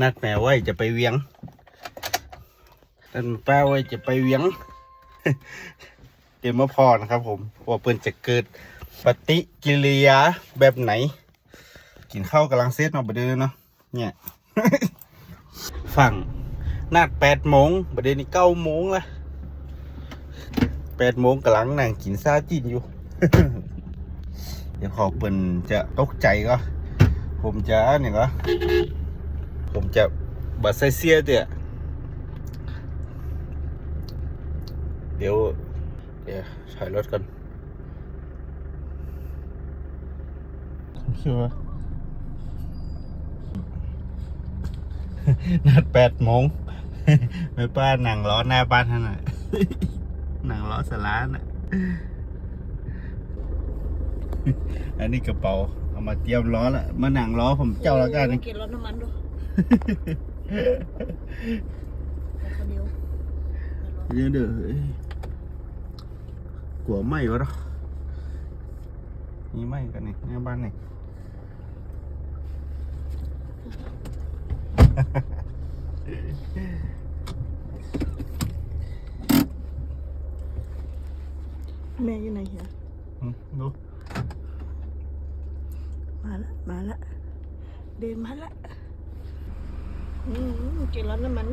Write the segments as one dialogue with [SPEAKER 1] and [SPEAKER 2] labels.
[SPEAKER 1] นัดแม่ไว้จะไปเวียงนัดป้ไว้จะไปเวียง เดี๋ยวมาพอนะครับผม ว่าเปิ้นจะเกิดปฏิกิริยาแบบไหน กินข้าวกำลังเซตมาบดเดือเนาะเนี่ย ฝั่งนัดแปดโมงบดเดือนี่เก้าโมงละแปดโมงกำลังนั่งกินซาจินอยู่ เดี๋ยวขอเปิ้นจะตกใจก็ผมจะเนี่ยก็ ผมจะบัดใส่เสียเดี๋ยวเดี๋ยว เดี๋ยวถอยรถก่อนคือว่านัดแปดโมงไม่ป้านั่งล้อหน้าบ้านท่านน่ะนั่งล้อสลาน่ะอันนี้กระเป๋า เอามาเตรียมล้อละมานั่งล้อผมเจ้าแล้วกัน
[SPEAKER 2] กินรถน้ำมันดูคนเดียว
[SPEAKER 1] เดี๋ย วเด้อเอ้ยกลัวไหมวะเนาะมีไหมกันนี่หน้าบ้านนี่
[SPEAKER 2] แม่ อยู่ไหนเฮีย
[SPEAKER 1] อืมดู
[SPEAKER 2] มาละมาละเดินมาละอืมกินรถน้ำมัน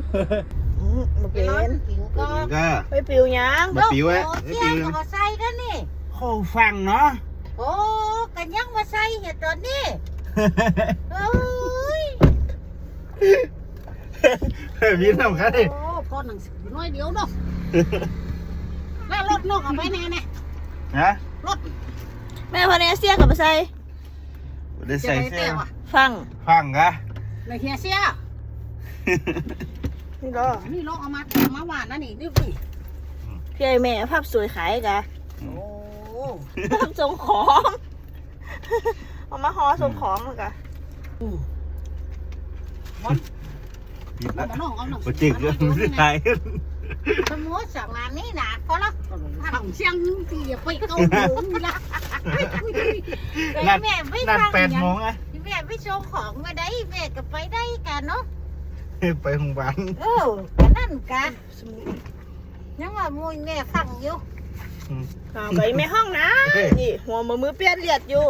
[SPEAKER 2] อืมมา
[SPEAKER 3] ไป
[SPEAKER 2] เป็น
[SPEAKER 3] ร้อนผิวก็
[SPEAKER 1] นี่ก็
[SPEAKER 2] ไปปิวยัง
[SPEAKER 1] มาปิว
[SPEAKER 3] โอ้
[SPEAKER 1] ไว้ไม่
[SPEAKER 3] เที่ย
[SPEAKER 1] ปิ
[SPEAKER 3] ง
[SPEAKER 1] ว
[SPEAKER 3] ก็มาใส่กันนี่
[SPEAKER 1] โคฟังเนาะ
[SPEAKER 3] โอ้กันยังมาใส่เห็ดตอนนี้โอ้ย
[SPEAKER 1] พี่น้ำครับดิ
[SPEAKER 3] โอ้พอหนังสือน้อยเดียวเนาะแล้วรถนกเอาไปแน่แน่
[SPEAKER 1] ฮะ
[SPEAKER 3] รถ
[SPEAKER 2] แม่พอเนี่ยเสียกับมาใส่
[SPEAKER 1] ได้
[SPEAKER 3] จะ
[SPEAKER 1] ใส่
[SPEAKER 3] ไป
[SPEAKER 1] เสื้
[SPEAKER 3] แต่
[SPEAKER 1] อ
[SPEAKER 3] ว่ะ
[SPEAKER 2] ฟัง
[SPEAKER 1] ฟังกะ
[SPEAKER 3] ในเฮียเสีย
[SPEAKER 2] นี่ก็
[SPEAKER 3] นี่ลกเอามาแต่มาหวานนั่นนี่ดิพี่
[SPEAKER 2] พี่ไอแม่ภาพสวยขายกะ
[SPEAKER 3] โอ้
[SPEAKER 2] ภาพส่งของเอามาห่อส่งของกะ
[SPEAKER 3] อืม
[SPEAKER 1] ผิด
[SPEAKER 3] เอา
[SPEAKER 1] ละ
[SPEAKER 3] มาน้องเอาหนังสื
[SPEAKER 1] โปรเจกต์ก็ไม่ได้ถ่าย
[SPEAKER 3] สมมติสั่งงานนี่นะก็ละถังเชียงที่อย่าไปเกาหลีละ
[SPEAKER 1] นัด
[SPEAKER 3] แม่ไม่
[SPEAKER 1] นัด
[SPEAKER 3] ฟัง
[SPEAKER 1] แปด
[SPEAKER 3] อย่าง
[SPEAKER 1] โมงอะ
[SPEAKER 3] แม่ไปชงของมาได้แม่ก็ไปได้กันเนาะ
[SPEAKER 1] ไปโรงพยาบาล
[SPEAKER 3] เออกันนั่นกันยังว่ามุยแม่ฟังอยู่
[SPEAKER 2] เอาไปแม่ห้องนะนี่หัวมือมือเปียนเลียดอยู่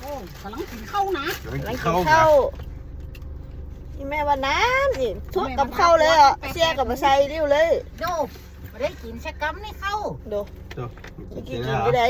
[SPEAKER 3] โอ้กำลังกินข้าวนะ
[SPEAKER 2] กำลังกินข้าวนี่แม่วันนั้นนี่ทุกกับข้าวเลยอะเสียกับมาใส่ริ้วเลย
[SPEAKER 3] โดไม่ได้กินชักกัมนี่เข้า
[SPEAKER 2] ดู
[SPEAKER 1] ตัว
[SPEAKER 2] กินกินไปได้